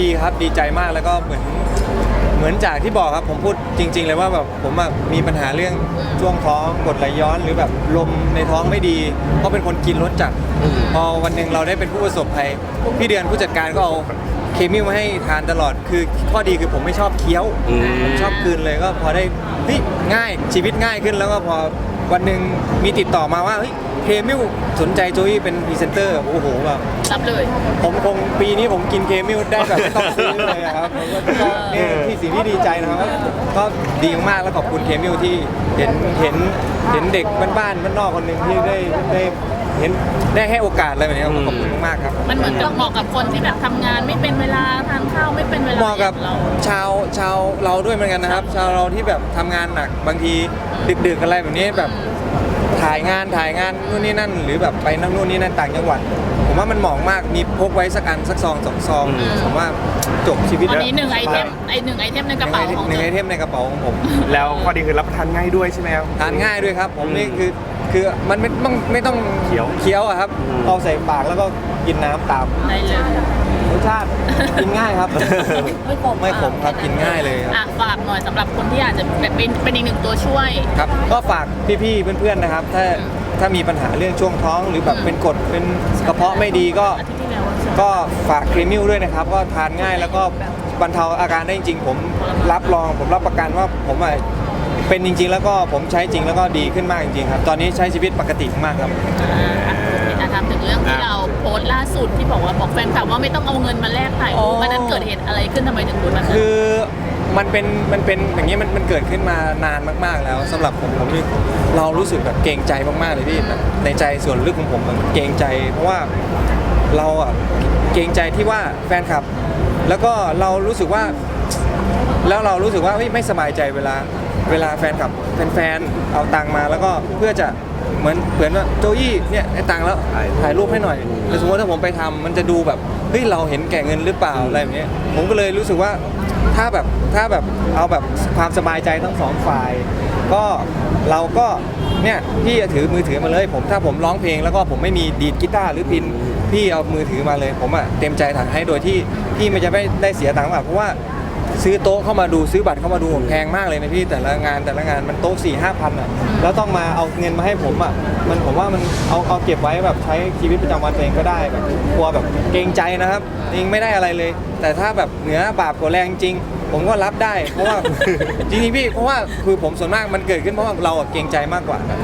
ดีครับดีใจมากแล้วก็เหมือนเหมือนจากที่บอกครับผมพูดจริง ๆ เลยว่าแบบผมอะมีปัญหาเรื่องช่วงท้องกดไหลย้อนหรือแบบลมในท้องไม่ดี เพราะเป็นคนกินรสจัดพอวันหนึ่งเราได้เป็นผู้ประสบภัยพี่เดือนผู้จัดการก็เอาเคมีมาให้ทานตลอดคือข้อดีคือผมไม่ชอบเคี้ยวอืมผมชอบกลืนเลยก็พอได้เฮ้ยง่ายชีวิตง่ายขึ้นแล้วก็พอ วันหนึ่งมีติดต่อมาว่าเฮ้ยเคมิลสนใจโจยเป็นพรีเซนเตอร์โอ้โหแบบรับเลย ผมคงปีนี้ผมกินเคมิลได้แบบไม่ต้องซื้อเลยอะครับผมก็ก็เนี่ยที่สิ่งที่ดีใจนะครับ ก็ดีมากๆแล้วขอบคุณเคมิลที่เห็นเห็นเห็นเด็กบ้านๆบ้านนอกคนหนึ่งที่ได้ได้ เห็นได้ให้โอกาสอะไรแบบนี้ครับขอบคุณมากครับ มันเหมือนกับเหมาะกับคนที่แบบทำงานไม่เป็นเวลาทานข้าวไม่เป็นเวลาเหมาะกับเรา ชาวชาวเราด้วยเหมือนกันนะครับ ชาวเราที่แบบทำงานหนักบางทีดึกๆอะไรแบบนี้แบบถ่ายงานถ่ายงานนู่นนี่นั่น หรือแบบไปนั่นนู่นนี่นั่นต่างจังหวัด ผมว่ามันเหมาะมากมีพกไว้สักอันสักซองสองซองอืม ผมว่าจบชีวิตอันแล้วนี้หนึ่งไอเทมไอหนึ่งไอเทมในกระเป๋าของหนึ่งเธไออเทมในกระเป๋าของผมแล้วข้อดีคือรับประทานง่ายด้วยใช่ไหมครับ ทานง่ายด้วยครับ ผมนี่อืมคือ คือมันไม่ต้องไม่ต้องเคี้ยวเคี้ยวอะครับอืมเอาใส่ปากแล้วก็กินน้ำตามได้เลยรสชาติ กินง่ายครับ ไม่ขมไม่ขมครับกินง่ายเลยครับ อะฝากหน่อยสำหรับคนที่อาจจะแบบเป็นเป็นอีกหนึ่งตัวช่วย ครับ ก็ฝากพี่ๆ เพื่อนๆ นะครับ ถ้าถ้ามีปัญหาเรื่องช่วงท้อง หรือแบบอืมเป็นกรดเป็นกระเพาะไม่ดีก็ อาทิตย์ที่แล้วอะก็ฝากครีมิลด้วยนะครับ ก็ทานง่ายแล้วก็บรรเทาอาการได้จริงๆ ผมรับรองผมรับประกันว่าผมอะ เป็นจริง ๆ แล้วก็ผมใช้จริงแล้วก็ดีขึ้นมากจริงๆครับ ตอนนี้ใช้ชีวิตปกติมากครับอ่าอะถามถึงเรื่องที่เราโพสต์ล่าสุดที่บอกว่าบอกแฟนคลับว่าไม่ต้องเอาเงินมาแลกถ่ายรูปอันนั้นเกิดเหตุอะไรขึ้นทำไมถึงโพสต์แบบนั้น คือมันเป็นมันเป็นอย่างนี้มันมันเกิดขึ้นมานานมากๆแล้วสำหรับผมผมนี่เรารู้สึกแบบเกรงใจมากๆเลยพี่แบบในใจส่วนลึกของผมมันเกรงใจ เพราะว่าเราอะเกรงใจที่ว่าแฟนคลับ แล้วก็เรารู้สึกว่า แล้วเรารู้สึกว่าเฮ้ยไม่สบายใจเวลา เวลาแฟนคลับแฟนๆเอาตังค์มาแล้วก็เพื่อจะเหมือนเหมือนว่าโจยี่เนี่ยไอ้ตังค์แล้วถ่ายรูปให้หน่อยแต่สมมติถ้าผมไปทำมันจะดูแบบเฮ้ยเราเห็นแก่เงินหรือเปล่าอะไรแบบเนี้ยผมก็เลยรู้สึกว่าถ้าแบบถ้าแบบเอาแบบความสบายใจทั้งสองฝ่าย ก็เราก็เนี่ยพี่จะถือมือถือมาเลย ผมถ้าผมร้องเพลงแล้วก็ผมไม่มีดีดกีตาร์หรือพินพี่เอามือถือมาเลย ผมอะเต็มใจถ่ายให้โดยที่พี่ไมันจะไม่ได้เสียตังค์แบบเพราะว่า ซื้อโต๊ะเข้ามาดูซื้อบัตรเข้ามาดูแพงมากเลยนะพี่แต่ละงานแต่ละงานมันโต๊ะสี่ห้าพันอะแล้วต้องมาเอาเงินมาให้ผมอะมันผมว่ามันเอาเอาเก็บไว้แบบใช้ชีวิตประจำวันตัวเองก็ได้แบบกลัวแบบเกรงใจนะครับจริงไม่ได้อะไรเลย แต่ถ้าแบบเหนือบาปกว่าแรงจริง ผมก็รับได้เพราะว่า จริงๆพี่เพราะว่าคือผมส่วนมากมันเกิดขึ้นเพราะว่าเราอะเกรงใจมากกว่าครับ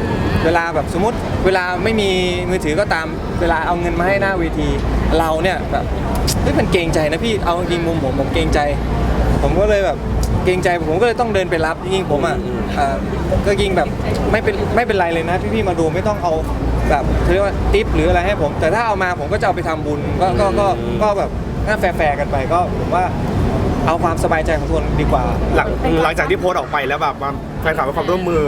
เวลาแบบสมมติเวลาไม่มีมือถือก็ตามเวลาเอาเงินมาให้หน้าเวที เราเนี่ยแบบเฮ้ยมันเกรงใจนะพี่เอาจริงๆมุมผมผมเกรงใจ ผมก็เลยแบบเกรงใจผมก็เลยต้องเดินไปรับจริงๆผมอะอ่าก็ยิงแบบไม่เป็นไม่เป็นไรเลยนะพี่ๆมาดูไม่ต้องเอาแบบเขาเรียกว่าทิปหรืออะไรให้ผม แต่ถ้าเอามาผมก็จะเอาไปทำบุญก็ก็ก็ก็แบบน่าแฟร์ๆกันไปก็ผมว่าเอาความสบายใจของทุกคนดีกว่า หลังหลังจากที่โพสต์ออกไปแล้วแบบว่าแฟนคลับให้ความร่วมมือ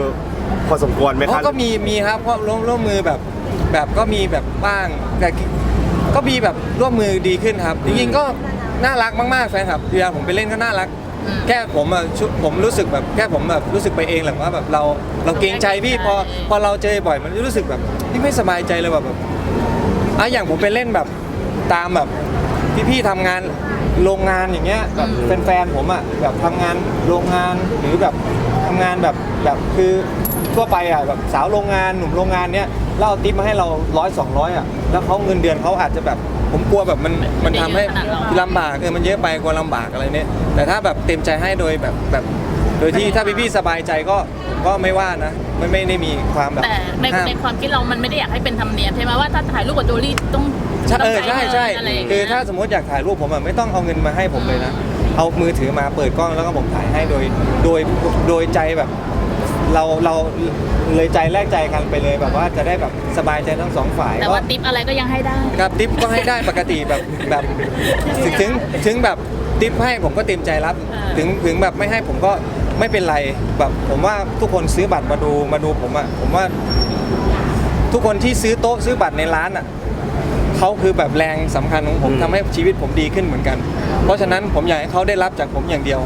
พอสมควรไหมคเขารับก็มีมีครับเพราะร่วมร่วมมือแบบแบบก็มีแบบบ้างแต่ก็มีแบบร่วมมือดีขึ้นครับจริงๆก็ น่ารักมากๆแฟนคลับเวลาผมไปเล่นก็น่ารัก อืม แค่ผมอะชุผมรู้สึกแบบแค่ผมแบบรู้สึกไปเองแหละว่าแบบเราเราเกรงใจพี่พอพอเราเจอบ่อยมันรู้สึกแบบนี่ไม่สบายใจเลยแบบแบบอะอย่างผมไปเล่นแบบตามแบบพี่ๆทำงานโรงงานอย่างเงี้ยแบบแฟนๆผมอะแบบทำงานโรงงานหรือแบบทำงานแบบแบบคือทั่วไปอะแบบสาวโรงงานหนุ่มโรงงานเนี้ยแล้วเอาทิปมาให้เราร้อยสองร้อยอะแล้วเขาเงินเดือนเขาอาจจะแบบ ผมกลัวแบบมันมันทำให้ลำบากเออมันเยอะไปกลัวลำบากอะไรเนี่ยแต่ถ้าแบบเต็มใจให้โดยแบบแบบ โดยที่ถ้าพี่ๆสบายใจก็ก็ไม่ว่านะไม่ไม่ได้มีความแบบแต่ในห้าม ในความคิดเรามันไม่ได้อยากให้เป็นธรรมเนียมใช่ไหมว่าถ้าถ่ายรูปกับโจลี่ต้องใช่ต้เอองอใช่จ่ายใช่เงินอะไรอย่างคืเงี้อยถ้าสมมติอยากถ่ายรูปผมอะไม่ต้องเอาเงินมาให้ผมเลยนะ เอามือถือมาเปิดกล้องแล้วก็ผมถ่ายให้โดย โดยโดยใจแบบ เราเราเลยใจแลกใจกันไปเลยแบบว่าจะได้แบบสบายใจทั้งสองฝ่ายแต่ก็ว่าติปอะไรก็ยังให้ได้ ครับทิปก็ให้ได้ปกติแบบแบบถึงถึงถึงแบบทิปให้ผมก็เต็มใจรับอ่าถึงถึงแบบไม่ให้ผมก็ไม่เป็นไรแบบผมว่าทุกคนซื้อบัตรมาดูมาดูผมอะผมว่า ทุกคนที่ซื้อโต๊ะซื้อบัตรในร้านอะเขาคือแบบแรงสำคัญของผมอืม ทำให้ชีวิตผมดีขึ้นเหมือนกัน เพราะฉะนั้นผมอยากให้เขาได้รับจากผมอย่างเดียว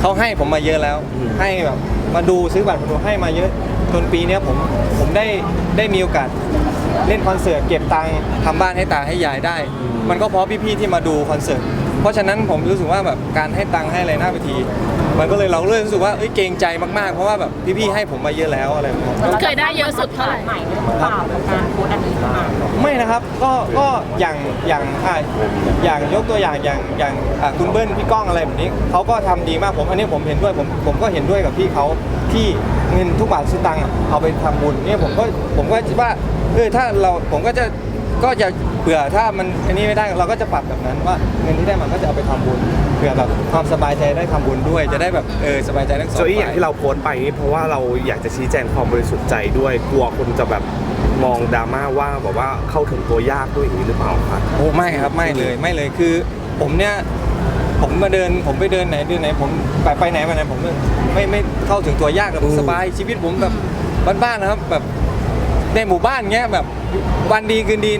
เขาให้ผมมาเยอะแล้ว ให้แบบ มาดูซื้อบัตรมาดูให้มาเยอะจนปีเนี้ยผมผมได้ได้มีโอกาสเล่นคอนเสิร์ตเก็บตังค์ทำบ้านให้ตาให้ยายได้ มันก็เพราะพี่ๆที่มาดูคอนเสิร์ตเพราะฉะนั้นผมรู้สึกว่าแบบการให้ตังค์ให้อะไรหน้าเวที มันก็เลยเราเลยรู้สึกว่าเอ้ยเกรงใจมากๆ เพราะว่าแบบพี่ๆให้ผมมาเยอะแล้วอะไรแบบนี้เคยได้เยอะสุดเท่าไหร่ใหม่หรือเปล่ากับการโพสต์อันนี้ขึ้นมาไม่นะครับก็ก็อย่างอย่างอ่าอย่างยกตัวอย่างอย่างอย่างอ่าคุณเบิ้ลพี่ก้องอะไรแบบนี้เขาก็ทำดีมากผมอันนี้ผมเห็นด้วยผมผมก็เห็นด้วยกับพี่เขาที่เงินทุกบาทสตางค์อะเอาไปทำบุญเนี่ยผมก็ผมก็คิดว่าเออถ้าเราผมก็จะก็จะเผื่อถ้ามันอันนี้ไม่ได้เราก็จะปรับแบบนั้นว่าเงินที่ได้มันก็จะเอาไปทำบุญเผื่อแบบความสบายใจได้ทำบุญด้วย จะได้แบบเออสบายใจทั้งสองโจอี้อฝ่าย่ายงที่เราโพสต์ไปนี่เพราะว่าเราอยากจะชี้แจงความบริสุทธิ์ใจด้วยกลัวคนจะแบบมองดราม่าว่าแบบว่าเข้าถึงตัวยากด้วยอย่างนี้หรือเปล่าคะโอ้ไม่ครับไม่เลยไม่เลยคือ ผมเนี่ยผมมาเดินผมไปเดินไหนเดินไหนผมไปไปไหนมาไหนผมไม่ไม่เข้าถึงตัวยากกับอืมสบายชีวิตผมแบบบ้านๆนะครับแบบในหมู่บ้านเงี้ยแบบวันดีคืนดี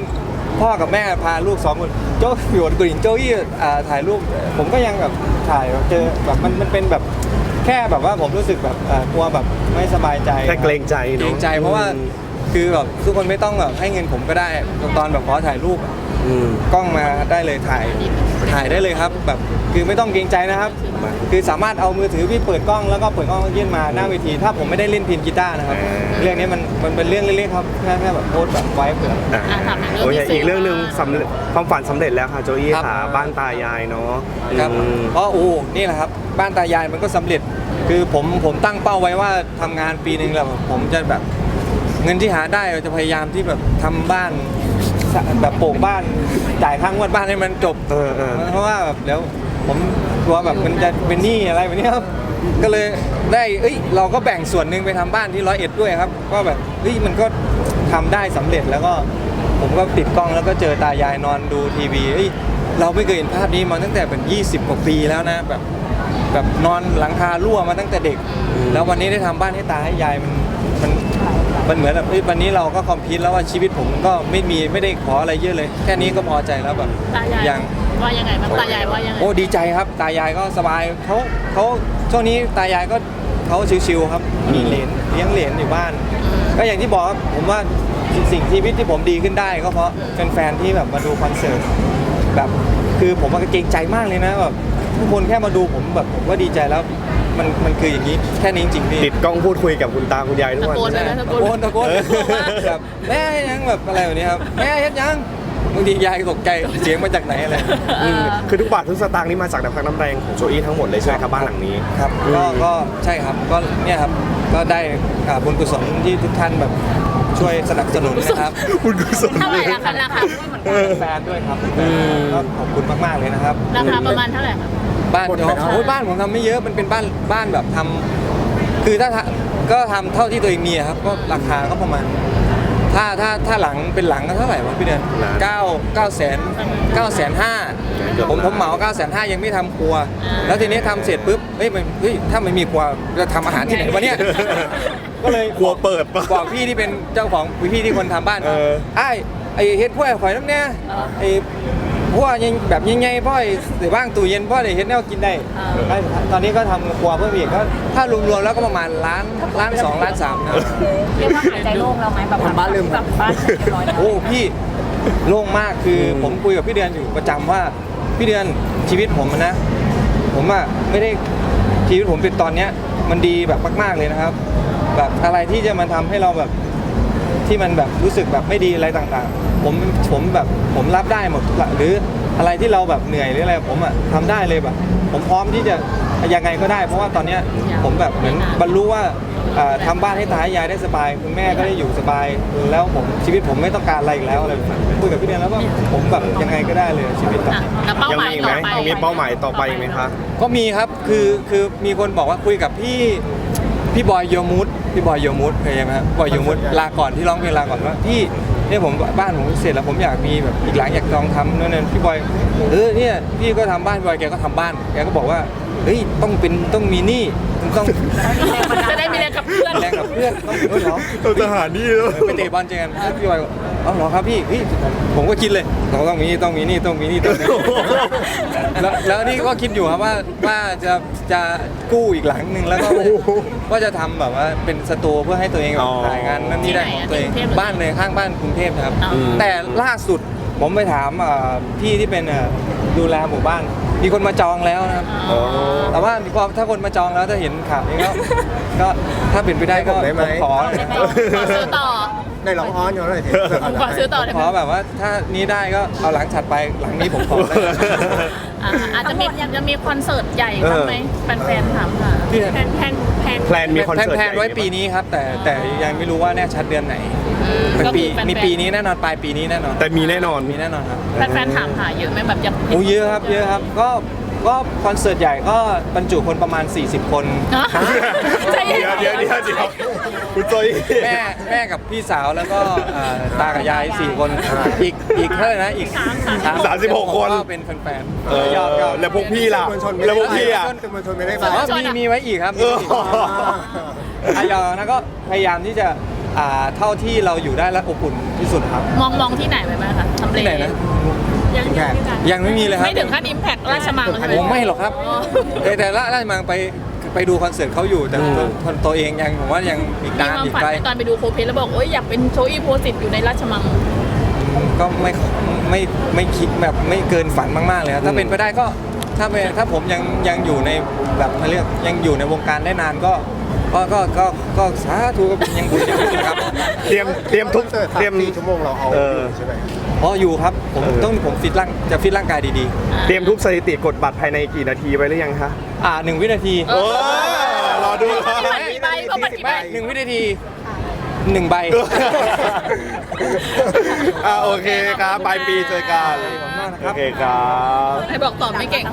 พ่อกับแม่พาลูกสองคน โจ้หยวนกริ่งโจ้ยี่อ่าถ่ายรูปผมก็ยังแบบถ่ายเจอแบบมันมันเป็นแบบแค่แบบว่าผมรู้สึกแบบอ่ากลัวแบบไม่สบายใจแค่เกรงใจเนอะ เกรงใจเพราะว่าอืมคือแบบทุกคนไม่ต้องแบบให้เงินผมก็ได้ตอนแบบขอถ่ายรูปอะอืม กล้องมาได้เลยถ่ายถ่ายได้เลยครับ แบบคือไม่ต้องเกรงใจนะครับ คือสามารถเอามือถือพี่เปิดกล้องแล้วก็เปิดกล้องยื่นมาหน้าเวที ถ้าผมไม่ได้เล่นพินกีตาร์นะครับอ่าเรื่องนี้มันมันเป็นเรื่องเล็กๆครับแค่แค่แบบโพสต์แบบไว้เผื่อ อะอะถามถึงเรื่องโอ้ยพิเศษอีกเรื่องหนึ่งบ้างสำเร็จความฝันสำเร็จแล้วค่ะโจอี้ครับ ค่ะบ้านตายายเนาะครับอืม เพราะโอ้นี่แหละครับ บ้านตายายมันก็สำเร็จ คือผมผมตั้งเป้าไว้ว่าทำงานปีหนึ่งแล้วผมจะแบบ เงินที่หาได้เราจะพยายามที่แบบทำบ้าน แบบโปลูกบ้านจ่ายค่างวดบ้านให้มันจบเออเออ เพราะว่าแบบแล้วผมกลัวแบบมันจะเป็นหนี้อะไรแบบนี้ครับก็เลยได้เอ้ยเราก็แบ่งส่วนหนึ่งไปทำบ้านที่ร้อยเอ็ดด้วยครับ ก็แบบเฮ้ยมันก็ทำได้สำเร็จแล้วก็ผมก็ติดกล้องแล้วก็เจอตายายนอนดูทีวีเอ้ยเราไม่เคยเห็นภาพนี้มาตั้งแต่เป็น 20 กว่าปีแล้วนะแบบแบบนอนหลังคารั่วมาตั้งแต่เด็ก แล้ววันนี้ได้ทำบ้านให้ตาให้ยายมันมัน มันเหมือนแบบเฮ้ยวันนี้เราก็คอมพิวแล้วว่าชีวิตผมก็ไม่มีไม่ได้ขออะไรเยอะเลย แค่นี้ก็พอใจแล้วแบบตายายอย่าง ว่ายังไงบ้างตายายว่ายังไงโอ้ดีใจครับ ตายายก็สบายเขาเขาช่วงนี้ตายายก็เขาชิวๆครับมีเหรนเลี้ยงเหรนอยู่บ้าน ก็อย่างที่บอกครับผมว่าสิ่งชีวิตที่ผมดีขึ้นได้ก็เพราะแฟนๆที่แบบมาดูคอนเสิร์ตแบบ คือผมว่าเกรงใจมากเลยนะแบบทุกคนแค่มาดูผมแบบผมก็ดีใจแล้ว มันมันคืออย่างนี้แค่นี้จริงๆพี่ติดกล้องพูดคุยกับคุณตาคุณยายทุกวันตะโกนใช่ตะตะโกโกนนตะโกนแบบแม่ยังแบบอะไรแบบนี้ครับแม่เฮ็ดยังบางทียายตกใจเสียงมาจากไหนอะไรอืมคือทุกบาททุกสตางค์นี่มาจากน้ำพักน้ำแรงของโจอี้ทั้งหมดเลยใช่ไหมครับบ้านหลังนี้ ครับอืมก็ก็ใช่ครับก็เนี่ยครับก็ได้อ่าบุญกุศลที่ทุกท่านแบบช่วยสนับสนุนนะครับ คุณกุศลเท่าไหร่ราคาราคาแฟนด้วยครับก็ขอบคุณมากๆเลยนะครับ ราคาประมาณเท่าไหร่คะบ้านโอ้ยบ้านผมทำไม่เยอะมันเป็นบ้านบ้านแบบทำคือถ้าทำก็ทำเท่าที่ตัวเองมีอะครับก็ราคาก็ประมาณ ถ้าถ้าถ้าหลังเป็นหลังก็เท่าไหร่วะพี่เดือนเก้าเก้าแสนเก้าแสนห้าผมผมเหมาเก้าแสนห้ายังไม่ทำครัว แล้วทีนี้ทำเสร็จปุ๊บเฮ้ยมันเฮ้ยถ้าไม่มีครัวจะทำอาหารที่ไหนวะเนี่ย ก็เลยครัวเปิดปะ บอกพี่ที่เป็นเจ้าของพี่ที่คนทำบ้านเออ ไอ้ไอ้เฮ็ดพวกข่อยน้ำเนี่ยไอ้ พวกยังแบบยังไงพ่อยเดี๋ยวว่างตู้เย็นพ่อเดี๋ยวเฮ็ดแนวกินได้ได้ตอนนี้ก็ทำครัวเพิ่มอีกก็ถ้ารวมๆแล้วก็ประมาณล้านล้านสองล้านสามนะเรียกว่าหายใจโล่งแล้วไหมแบบบ้านเริ่มแบบบ้านเรียบร้อยแล้วโอ้พี่โล่งมากคืออมผมคุยกับพี่เดือนอยู่ประจำว่าพี่เดือนชีวิตผมอะนะ ผมอะไม่ได้ชีวิตผมเป็นตอนเนี้ยมันดีแบบมากๆเลยนะครับ แบบอะไรที่จะมาทำให้เราแบบ ที่มันแบบรู้สึกแบบไม่ดีอะไรต่างๆ ผมผมแบบผมรับได้หมดทุกอย่างหรืออะไรที่เราแบบเหนื่อยหรืออะไรผมอะทำได้เลยแบบ ผมพร้อมที่จะยังไงก็ได้ เพราะว่าตอนเนี้ยผมแบบเหมือนบรรลุว่าเอ่อทำบ้านให้ตาให้ยาย ได้สบายคุณแม่ก็ได้อยู่สบาย แล้วผมชีวิตผมไม่ต้องการอะไรอีกแล้วอะไรแบบนี้คุยกับพี่เดือนแล้วว่าผมแบบยังไงก็ได้เลยชีวิตแบบอะแล้วเป้ายังหมายมีอีกต่ไหมอไปยังมีเป้าหมายต่อไปอีกไหมคะ ก็มีครับ คือ คือมีคนบอกว่าคุยกับพี่ พี่บอยโยมูดพี่บอยโยมูดเคยไหมครับบอยโยมูดลาก่อนที่ร้องเพลงลาก่อนว่าพี่เนี่ยผมบ้านผมเสร็จแล้วผมอยากมีแบบอีกหลังอยากลองทำนั่นนั่นพี่บอยเออเนี่ยพี่ก็ทำบ้านพี่บอยแกก็ทำบ้านแกก็บอกว่าเฮ้ยต้องเป็นต้องมีหนี้ต้องจะได้มีแรงกับเพื่อนแรงกับเพื่อนต้องเออเหรอเราจะหานี่แล้วไปเตะบอลเจอกันแล้วพี่บอยบอกเอ้าเหรอครับพี่เฮ้ยผมก็คิดเลยเราต้องมีต้องมีนี่ต้องมีนี่ต้องมี แล้วแล้วนี่ก็คิดอยู่ครับว่าว่าจะจะกู้อีกหลังหนึ่งแล้วก็ว่าจะทำแบบว่าเป็นสตูเพื่อให้ตัวเองแบบถ่ายงานนั่นนี่ได้ของตัวเองบ้านเลยข้างบ้านกรุงเทพนะครับอืมแต่ล่าสุดผมไปถามเอ่อพี่ที่เป็นเอ่อดูแลหมู่บ้าน มีคนมาจองแล้วนะครับ อ๋อ แต่ว่าพอถ้าคนมาจองแล้วถ้าเห็นข่าวนี้ก็ ก็ถ้าเป็นไปได้ก็ได้ไหม ผมขอเลยนะขอซื้อต่อในร้องอ้อนอยู่เลยผมขอซื้อต่อได้ไหขมอแบบว่าถ้านี้ได้ก็เอาหลังถัดไปหลังนี้ผมขอเลยอ่าอาจจะมีจะมีคอนเสิร์ตใหญ่บ้างไหมแฟนๆถามค่ะที่แพนแพนแพนแพลนมีคอนเสิร์ตแพลนๆไว้ปีนี้ครับ แต่แต่ยังไม่รู้ว่าแน่ชัดเดือนไหนอืมเป็นก็ปีคือแฟนๆมีปีนี้แน่นอนปลายปีนี้แน่นอนแต่มีแน่นอน มีแน่นอนครับ แฟนๆถามหาเยอะไหมแบบอยากโอ้เยอะครับเยอะครับ ก็ ก็คอนเสิร์ตใหญ่ก็บรรจุคนประมาณ 40 คนเนอะใจเย็น เดี๋ยวเดี๋ยวเดี๋ยวเดี๋ยวคุณโจยแม่แม่กับพี่สาวแล้วก็เอ่อตากับยายสี่คนอีกอีกเท่าไหร่นะอีกสามสิบหกคนก็เป็นแฟนเออยอดยอดแล้วพวกพี่ล่ะมวลชนแล้วพวกพี่อะมวลชนไม่ได้อ๋มาอมีมีไว้อีกครับมีไว้อีกอายอนะก็พยายามที่จะ อ่าเท่าที่เราอยู่ได้และอบอุ่นที่สุดครับมองมองที่ไหนไว้ไหมคะทำเลที่ไหนนะยังยังยังยังไม่มีเลยครับ ไม่ถึงขั้นอิมแพคราชมังใช่ไหมผมไม่หรอกครับอ๋อ แต่แต่ละราชมังไปไปดูคอนเสิร์ตเขาอยู่แต่ตัวตัวเองยังผมว่ายังอีกมีนานความอีกฝันไกลในตอนไปดูโคเพลแล้วบอกโอ๊ยอยากเป็นโชอีโพสิตอยู่ในราชมัง ก็ไม่ไม่ไม่คิดแบบไม่เกินฝันมากๆเลยครับถ้าเป็นไปได้ก็ถ้าเป็นถ้าผมยังยังอยู่ในแบบเขาเรียกยังอยู่ในวงการได้นานก็ ก็ก็ก็ก็สาธุก็เป็นยังบุญอย่างนี้ครับเตรียมเตรียมทุกเตเตรียมสี่ชั่วโมงเราเอาเออใช่ไหมเพราะอยู่ครับผมเออต้องผมฟิตร่างจะฟิตร่างกายดีเตรียมทุบสถิติกดบัตรภายในกี่นาทีไว้หรือยังคะๆอ่าหนึ่งวินาทีเออรอดูเขาบัตรกี่ใบเขาบัตรกี่ใบไม่หนึ่งวินาที หนึ่งใบ อ่าโอเคครับปลายปีเจอกันขอบคุณมากนะครับโอเคครับใครบอกตอบไม่เก่ง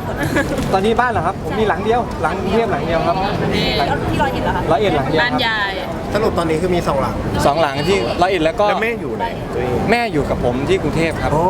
ตอนนี้บ้านเหรอครับ ผมมีหลังเดียว หลังกรุงเทพหลังเดียวครับนี่ที่ร้อยเอ็ดเหรอคะร้อยเอ็ดหลังเดียวบ้านครับยายสรุปตอนนี้คือมีสองหลังสองหลังที่ร้อยเอ็ดแล้วก็แล้วแม่อยู่ไหนตัวเองแม่อยู่กับผมที่กรุงเทพครับ โอ้